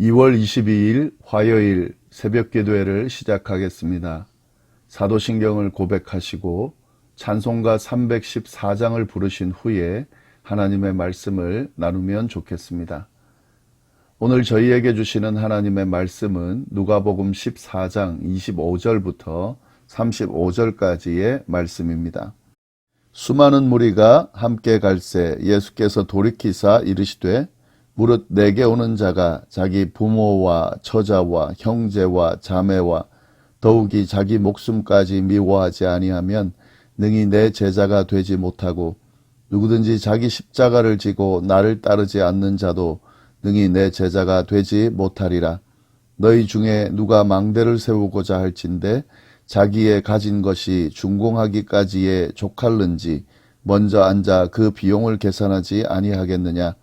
2월 22일 화요일 새벽 기도회를 시작하겠습니다. 사도신경을 고백하시고 찬송가 314장을 부르신 후에 하나님의 말씀을 나누면 좋겠습니다. 오늘 저희에게 주시는 하나님의 말씀은 누가복음 14장 25절부터 35절까지의 말씀입니다. 수많은 무리가 함께 갈새 예수께서 돌이키사 이르시되 무릇 내게 오는 자가 자기 부모와 처자와 형제와 자매와 더욱이 자기 목숨까지 미워하지 아니하면 능히 내 제자가 되지 못하고 누구든지 자기 십자가를 지고 나를 따르지 않는 자도 능히 내 제자가 되지 못하리라. 너희 중에 누가 망대를 세우고자 할진대 자기의 가진 것이 준공하기까지에 족할는지 먼저 앉아 그 비용을 계산하지 아니하겠느냐.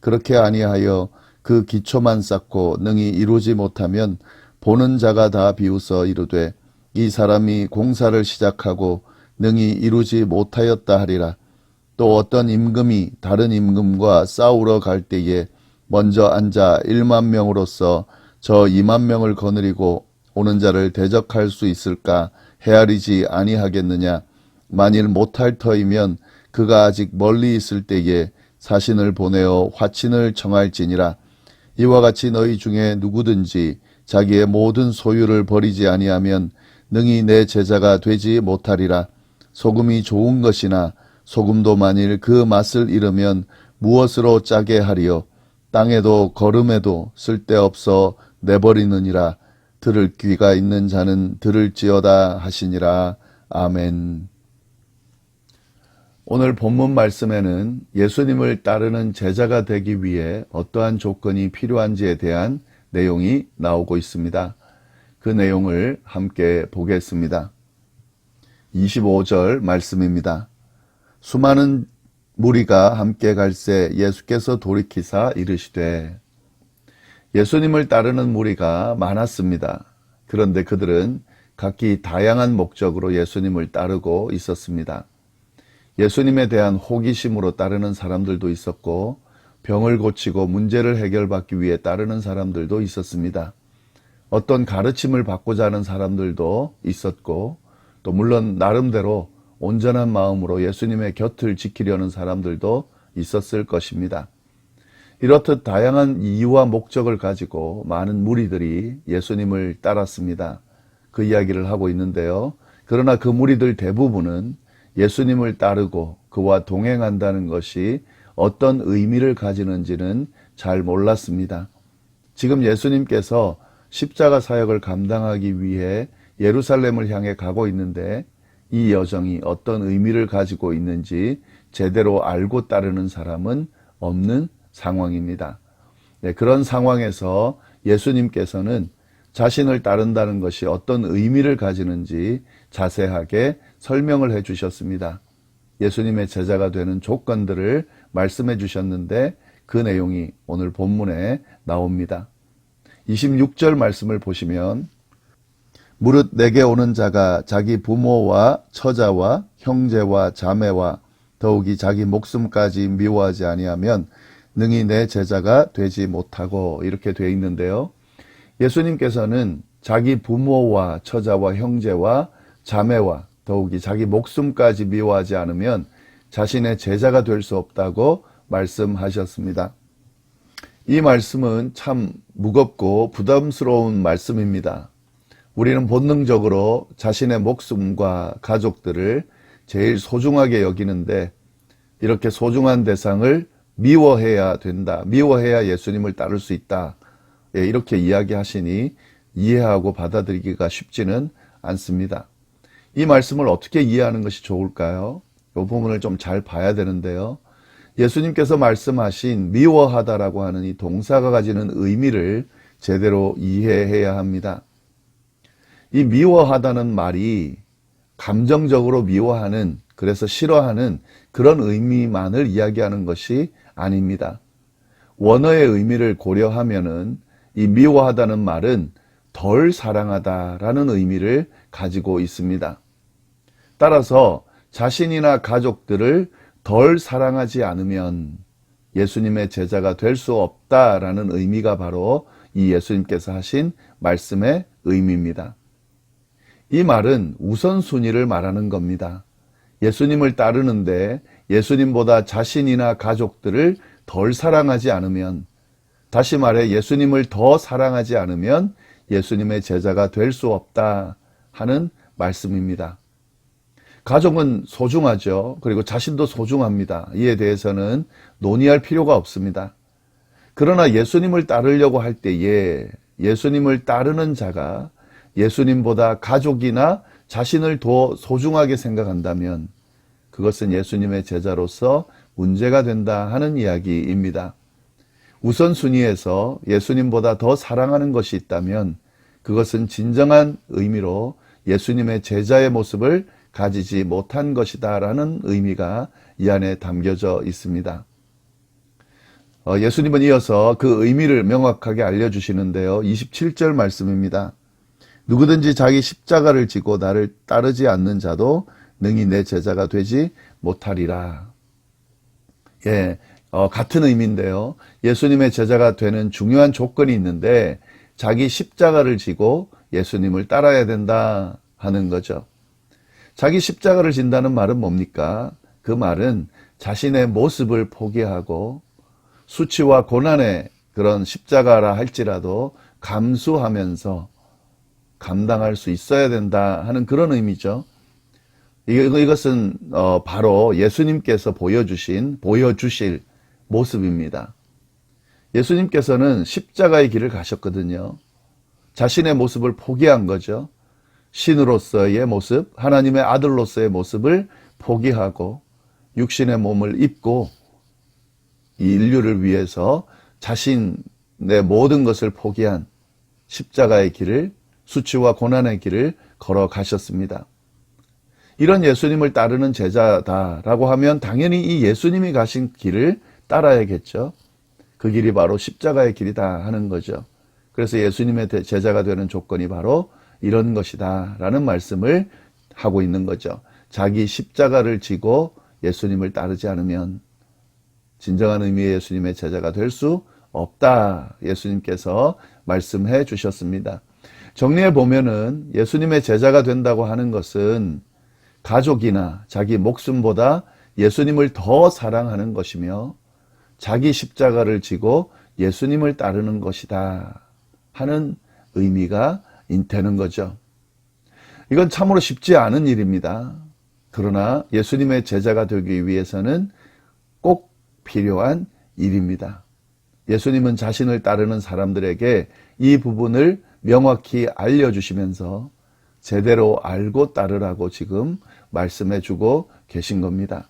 그렇게 아니하여 그 기초만 쌓고 능히 이루지 못하면 보는 자가 다 비웃어 이르되 이 사람이 공사를 시작하고 능히 이루지 못하였다 하리라. 또 어떤 임금이 다른 임금과 싸우러 갈 때에 먼저 앉아 1만 명으로서 저 2만 명을 거느리고 오는 자를 대적할 수 있을까 헤아리지 아니하겠느냐. 만일 못할 터이면 그가 아직 멀리 있을 때에 사신을 보내어 화친을 청할지니라. 이와 같이 너희 중에 누구든지 자기의 모든 소유를 버리지 아니하면 능히 내 제자가 되지 못하리라. 소금이 좋은 것이나 소금도 만일 그 맛을 잃으면 무엇으로 짜게 하리요. 땅에도 걸음에도 쓸데없어 내버리느니라. 들을 귀가 있는 자는 들을지어다 하시니라. 아멘. 오늘 본문 말씀에는 예수님을 따르는 제자가 되기 위해 어떠한 조건이 필요한지에 대한 내용이 나오고 있습니다. 그 내용을 함께 보겠습니다. 25절 말씀입니다. 수많은 무리가 함께 갈새 예수께서 돌이키사 이르시되 예수님을 따르는 무리가 많았습니다. 그런데 그들은 각기 다양한 목적으로 예수님을 따르고 있었습니다. 예수님에 대한 호기심으로 따르는 사람들도 있었고 병을 고치고 문제를 해결받기 위해 따르는 사람들도 있었습니다. 어떤 가르침을 받고자 하는 사람들도 있었고 또 물론 나름대로 온전한 마음으로 예수님의 곁을 지키려는 사람들도 있었을 것입니다. 이렇듯 다양한 이유와 목적을 가지고 많은 무리들이 예수님을 따랐습니다. 그 이야기를 하고 있는데요. 그러나 그 무리들 대부분은 예수님을 따르고 그와 동행한다는 것이 어떤 의미를 가지는지는 잘 몰랐습니다. 지금 예수님께서 십자가 사역을 감당하기 위해 예루살렘을 향해 가고 있는데 이 여정이 어떤 의미를 가지고 있는지 제대로 알고 따르는 사람은 없는 상황입니다. 네, 그런 상황에서 예수님께서는 자신을 따른다는 것이 어떤 의미를 가지는지 자세하게 설명을 해 주셨습니다. 예수님의 제자가 되는 조건들을 말씀해 주셨는데 그 내용이 오늘 본문에 나옵니다. 26절 말씀을 보시면 무릇 내게 오는 자가 자기 부모와 처자와 형제와 자매와 더욱이 자기 목숨까지 미워하지 아니하면 능히 내 제자가 되지 못하고 이렇게 돼 있는데요. 예수님께서는 자기 부모와 처자와 형제와 자매와 더욱이 자기 목숨까지 미워하지 않으면 자신의 제자가 될 수 없다고 말씀하셨습니다. 이 말씀은 참 무겁고 부담스러운 말씀입니다. 우리는 본능적으로 자신의 목숨과 가족들을 제일 소중하게 여기는데 이렇게 소중한 대상을 미워해야 된다. 미워해야 예수님을 따를 수 있다. 예, 이렇게 이야기하시니 이해하고 받아들이기가 쉽지는 않습니다. 이 말씀을 어떻게 이해하는 것이 좋을까요? 이 부분을 좀 잘 봐야 되는데요. 예수님께서 말씀하신 미워하다라고 하는 이 동사가 가지는 의미를 제대로 이해해야 합니다. 이 미워하다는 말이 감정적으로 미워하는, 그래서 싫어하는 그런 의미만을 이야기하는 것이 아닙니다. 원어의 의미를 고려하면은 이 미워하다는 말은 덜 사랑하다라는 의미를 가지고 있습니다. 따라서 자신이나 가족들을 덜 사랑하지 않으면 예수님의 제자가 될 수 없다라는 의미가 바로 이 예수님께서 하신 말씀의 의미입니다. 이 말은 우선순위를 말하는 겁니다. 예수님을 따르는데 예수님보다 자신이나 가족들을 덜 사랑하지 않으면, 다시 말해 예수님을 더 사랑하지 않으면 예수님의 제자가 될 수 없다 하는 말씀입니다. 가족은 소중하죠. 그리고 자신도 소중합니다. 이에 대해서는 논의할 필요가 없습니다. 그러나 예수님을 따르려고 할 때에 예수님을 따르는 자가 예수님보다 가족이나 자신을 더 소중하게 생각한다면 그것은 예수님의 제자로서 문제가 된다 하는 이야기입니다. 우선순위에서 예수님보다 더 사랑하는 것이 있다면 그것은 진정한 의미로 예수님의 제자의 모습을 가지지 못한 것이다 라는 의미가 이 안에 담겨져 있습니다. 어, 예수님은 이어서 그 의미를 명확하게 알려주시는데요. 27절 말씀입니다. 누구든지 자기 십자가를 지고 나를 따르지 않는 자도 능히 내 제자가 되지 못하리라. 예, 어, 같은 의미인데요. 예수님의 제자가 되는 중요한 조건이 있는데 자기 십자가를 지고 예수님을 따라야 된다 하는 거죠. 자기 십자가를 진다는 말은 뭡니까? 그 말은 자신의 모습을 포기하고 수치와 고난의 그런 십자가라 할지라도 감수하면서 감당할 수 있어야 된다 하는 그런 의미죠. 이것은 어, 바로 예수님께서 보여주신 보여주실 모습입니다. 예수님께서는 십자가의 길을 가셨거든요. 자신의 모습을 포기한 거죠. 신으로서의 모습, 하나님의 아들로서의 모습을 포기하고 육신의 몸을 입고 이 인류를 위해서 자신의 모든 것을 포기한 십자가의 길을 수치와 고난의 길을 걸어 가셨습니다. 이런 예수님을 따르는 제자다라고 하면 당연히 이 예수님이 가신 길을 따라야겠죠. 그 길이 바로 십자가의 길이다 하는 거죠. 그래서 예수님의 제자가 되는 조건이 바로 이런 것이다 라는 말씀을 하고 있는 거죠. 자기 십자가를 지고 예수님을 따르지 않으면 진정한 의미의 예수님의 제자가 될 수 없다. 예수님께서 말씀해 주셨습니다. 정리해 보면은 예수님의 제자가 된다고 하는 것은 가족이나 자기 목숨보다 예수님을 더 사랑하는 것이며 자기 십자가를 지고 예수님을 따르는 것이다 하는 의미가 되는 거죠. 이건 참으로 쉽지 않은 일입니다. 그러나 예수님의 제자가 되기 위해서는 꼭 필요한 일입니다. 예수님은 자신을 따르는 사람들에게 이 부분을 명확히 알려주시면서 제대로 알고 따르라고 지금 말씀해 주고 계신 겁니다.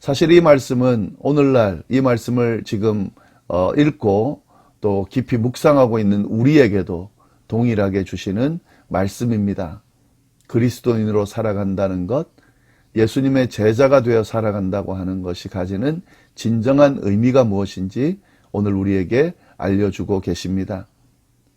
사실 이 말씀은 오늘날 이 말씀을 지금 어, 읽고 또 깊이 묵상하고 있는 우리에게도 동일하게 주시는 말씀입니다. 그리스도인으로 살아간다는 것, 예수님의 제자가 되어 살아간다고 하는 것이 가지는 진정한 의미가 무엇인지 오늘 우리에게 알려주고 계십니다.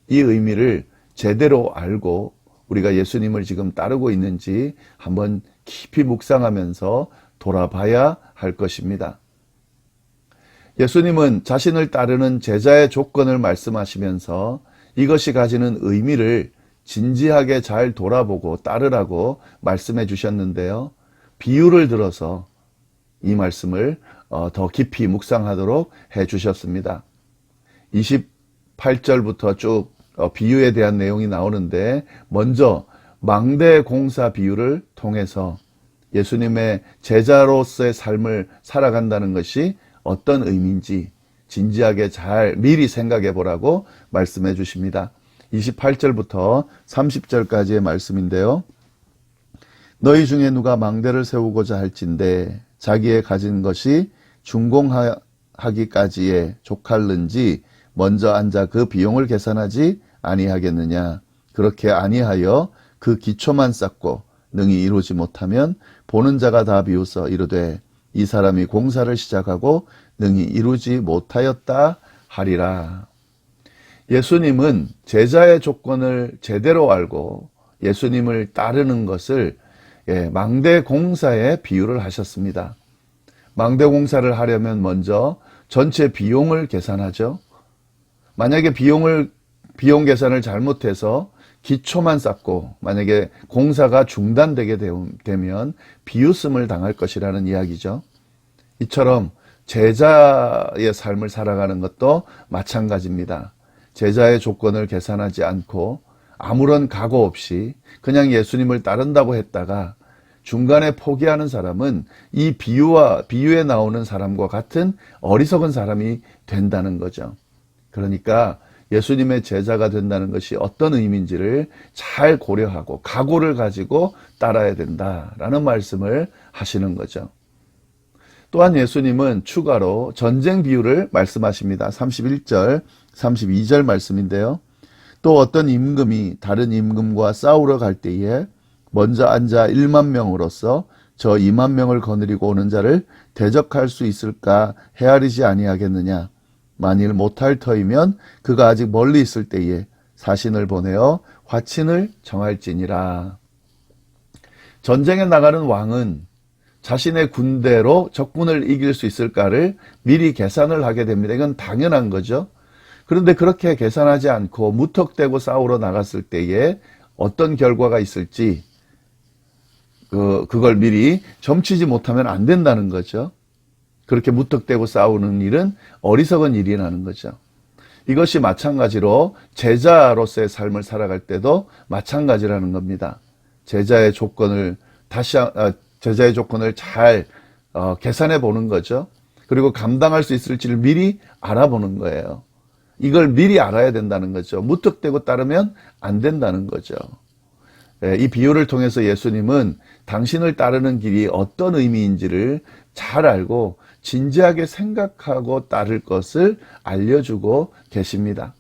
이 의미를 제대로 알고 우리가 예수님을 지금 따르고 있는지 한번 깊이 묵상하면서 돌아봐야 할 것입니다. 예수님은 자신을 따르는 제자의 조건을 말씀하시면서 이것이 가지는 의미를 진지하게 잘 돌아보고 따르라고 말씀해 주셨는데요. 비유를 들어서 이 말씀을 어, 더 깊이 묵상하도록 해 주셨습니다. 28절부터 쭉 어, 비유에 대한 내용이 나오는데 먼저 망대 공사 비유를 통해서 예수님의 제자로서의 삶을 살아간다는 것이 어떤 의미인지 진지하게 잘 미리 생각해 보라고 말씀해 주십니다. 28절부터 30절까지의 말씀인데요. 너희 중에 누가 망대를 세우고자 할진대 자기의 가진 것이 준공하기까지에 족할는지 먼저 앉아 그 비용을 계산하지 아니하겠느냐. 그렇게 아니하여 그 기초만 쌓고 능히 이루지 못하면 보는 자가 다 비웃어 이르되 이 사람이 공사를 시작하고 능히 이루지 못하였다 하리라. 예수님은 제자의 조건을 제대로 알고 예수님을 따르는 것을 예, 망대 공사에 비유를 하셨습니다. 망대 공사를 하려면 먼저 전체 비용을 계산하죠. 만약에 비용을 비용 계산을 잘못해서 기초만 쌓고 만약에 공사가 중단되게 되면 비웃음을 당할 것이라는 이야기죠. 이처럼 제자의 삶을 살아가는 것도 마찬가지입니다. 제자의 조건을 계산하지 않고 아무런 각오 없이 그냥 예수님을 따른다고 했다가 중간에 포기하는 사람은 이 비유와 비유에 나오는 사람과 같은 어리석은 사람이 된다는 거죠. 그러니까 예수님의 제자가 된다는 것이 어떤 의미인지를 잘 고려하고 각오를 가지고 따라야 된다라는 말씀을 하시는 거죠. 또한 예수님은 추가로 전쟁 비유를 말씀하십니다. 31절, 32절 말씀인데요. 또 어떤 임금이 다른 임금과 싸우러 갈 때에 먼저 앉아 1만 명으로서 저 2만 명을 거느리고 오는 자를 대적할 수 있을까 헤아리지 아니하겠느냐. 만일 못할 터이면 그가 아직 멀리 있을 때에 사신을 보내어 화친을 정할지니라. 전쟁에 나가는 왕은 자신의 군대로 적군을 이길 수 있을까를 미리 계산을 하게 됩니다. 이건 당연한 거죠. 그런데 그렇게 계산하지 않고 무턱대고 싸우러 나갔을 때에 어떤 결과가 있을지 그, 그걸 미리 점치지 못하면 안 된다는 거죠. 그렇게 무턱대고 싸우는 일은 어리석은 일이라는 거죠. 이것이 마찬가지로 제자로서의 삶을 살아갈 때도 마찬가지라는 겁니다. 제자의 조건을 다시 아, 제자의 조건을 잘 어, 계산해 보는 거죠. 그리고 감당할 수 있을지를 미리 알아보는 거예요. 이걸 미리 알아야 된다는 거죠. 무턱대고 따르면 안 된다는 거죠. 예, 이 비유를 통해서 예수님은 당신을 따르는 길이 어떤 의미인지를 잘 알고 진지하게 생각하고 따를 것을 알려주고 계십니다.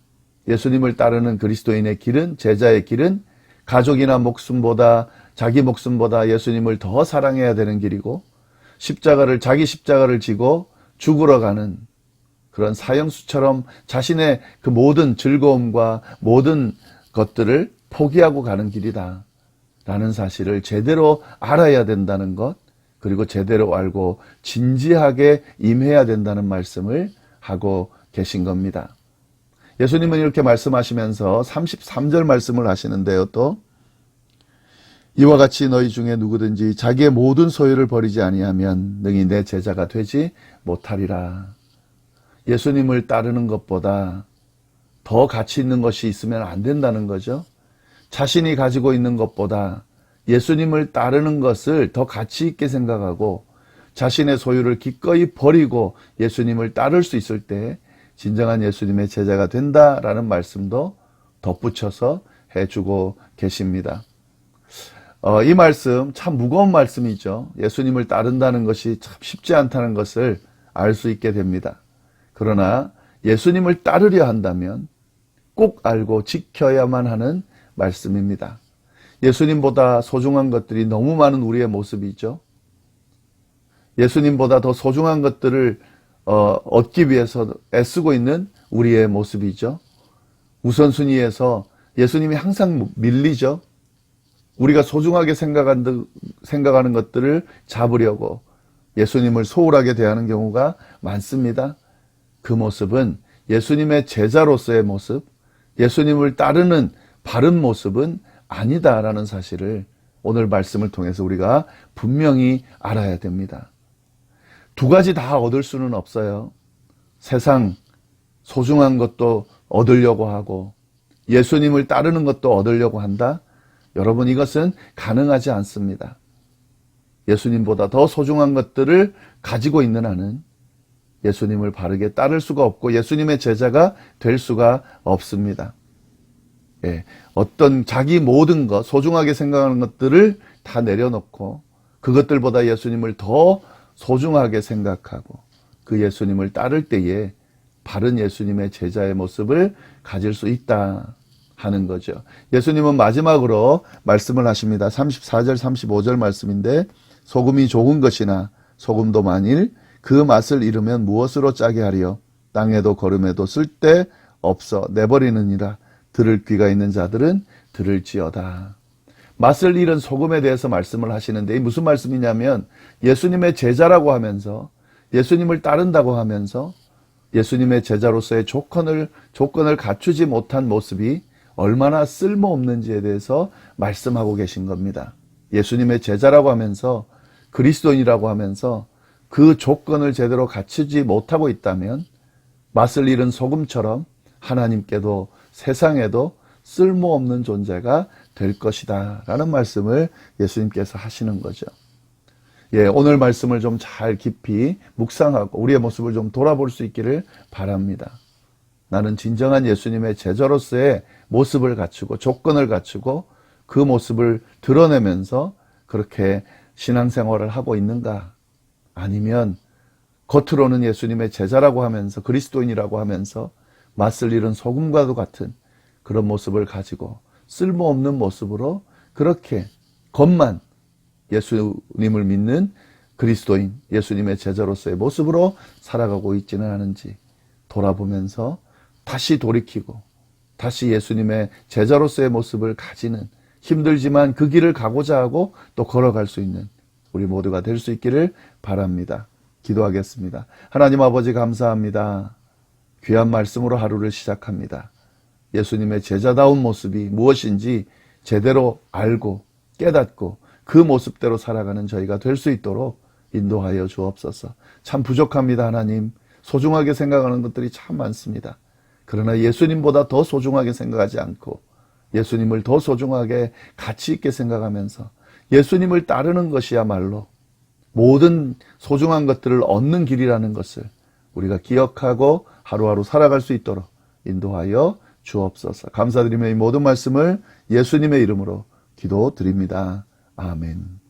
예수님을 따르는 그리스도인의 길은, 제자의 길은 가족이나 목숨보다, 자기 목숨보다 예수님을 더 사랑해야 되는 길이고, 십자가를, 자기 십자가를 지고 죽으러 가는 그런 사형수처럼 자신의 그 모든 즐거움과 모든 것들을 포기하고 가는 길이다. 라는 사실을 제대로 알아야 된다는 것, 그리고 제대로 알고 진지하게 임해야 된다는 말씀을 하고 계신 겁니다. 예수님은 이렇게 말씀하시면서 33절 말씀을 하시는데요, 또. 이와 같이 너희 중에 누구든지 자기의 모든 소유를 버리지 아니하면 능히 내 제자가 되지 못하리라. 예수님을 따르는 것보다 더 가치 있는 것이 있으면 안 된다는 거죠. 자신이 가지고 있는 것보다 예수님을 따르는 것을 더 가치 있게 생각하고 자신의 소유를 기꺼이 버리고 예수님을 따를 수 있을 때 진정한 예수님의 제자가 된다라는 말씀도 덧붙여서 해주고 계십니다. 어, 이 말씀 참 무거운 말씀이죠. 예수님을 따른다는 것이 참 쉽지 않다는 것을 알 수 있게 됩니다. 그러나 예수님을 따르려 한다면 꼭 알고 지켜야만 하는 말씀입니다. 예수님보다 소중한 것들이 너무 많은 우리의 모습이죠. 예수님보다 더 소중한 것들을 어, 얻기 위해서 애쓰고 있는 우리의 모습이죠. 우선순위에서 예수님이 항상 밀리죠. 우리가 소중하게 생각하는 것들을 잡으려고 예수님을 소홀하게 대하는 경우가 많습니다. 그 모습은 예수님의 제자로서의 모습, 예수님을 따르는 바른 모습은 아니다라는 사실을 오늘 말씀을 통해서 우리가 분명히 알아야 됩니다. 두 가지 다 얻을 수는 없어요. 세상 소중한 것도 얻으려고 하고 예수님을 따르는 것도 얻으려고 한다? 여러분 이것은 가능하지 않습니다. 예수님보다 더 소중한 것들을 가지고 있는 한은 예수님을 바르게 따를 수가 없고 예수님의 제자가 될 수가 없습니다. 예, 어떤 자기 모든 것, 소중하게 생각하는 것들을 다 내려놓고 그것들보다 예수님을 더 소중하게 생각하고 그 예수님을 따를 때에 바른 예수님의 제자의 모습을 가질 수 있다 하는 거죠. 예수님은 마지막으로 말씀을 하십니다. 34절, 35절 말씀인데 소금이 좋은 것이나 소금도 만일 그 맛을 잃으면 무엇으로 짜게 하리요? 땅에도 걸음에도 쓸데 없어 내버리느니라. 들을 귀가 있는 자들은 들을지어다. 맛을 잃은 소금에 대해서 말씀을 하시는데 무슨 말씀이냐면 예수님의 제자라고 하면서 예수님을 따른다고 하면서 예수님의 제자로서의 조건을 조건을 갖추지 못한 모습이 얼마나 쓸모없는지에 대해서 말씀하고 계신 겁니다. 예수님의 제자라고 하면서 그리스도인이라고 하면서 그 조건을 제대로 갖추지 못하고 있다면 맛을 잃은 소금처럼 하나님께도 세상에도 쓸모없는 존재가 될 것이다. 라는 말씀을 예수님께서 하시는 거죠. 예, 오늘 말씀을 좀 잘 깊이 묵상하고 우리의 모습을 좀 돌아볼 수 있기를 바랍니다. 나는 진정한 예수님의 제자로서의 모습을 갖추고 조건을 갖추고 그 모습을 드러내면서 그렇게 신앙생활을 하고 있는가? 아니면 겉으로는 예수님의 제자라고 하면서 그리스도인이라고 하면서 맛을 잃은 소금과도 같은 그런 모습을 가지고 쓸모없는 모습으로 그렇게 겉만 예수님을 믿는 그리스도인, 예수님의 제자로서의 모습으로 살아가고 있지는 않은지 돌아보면서 다시 돌이키고 다시 예수님의 제자로서의 모습을 가지는 힘들지만 그 길을 가고자 하고 또 걸어갈 수 있는 우리 모두가 될 수 있기를 바랍니다. 기도하겠습니다. 하나님 아버지 감사합니다. 귀한 말씀으로 하루를 시작합니다. 예수님의 제자다운 모습이 무엇인지 제대로 알고 깨닫고 그 모습대로 살아가는 저희가 될 수 있도록 인도하여 주옵소서. 참 부족합니다, 하나님. 소중하게 생각하는 것들이 참 많습니다. 그러나 예수님보다 더 소중하게 생각하지 않고 예수님을 더 소중하게 가치 있게 생각하면서 예수님을 따르는 것이야말로 모든 소중한 것들을 얻는 길이라는 것을 우리가 기억하고 하루하루 살아갈 수 있도록 인도하여 주옵소서. 감사드리며 이 모든 말씀을 예수님의 이름으로 기도드립니다. 아멘.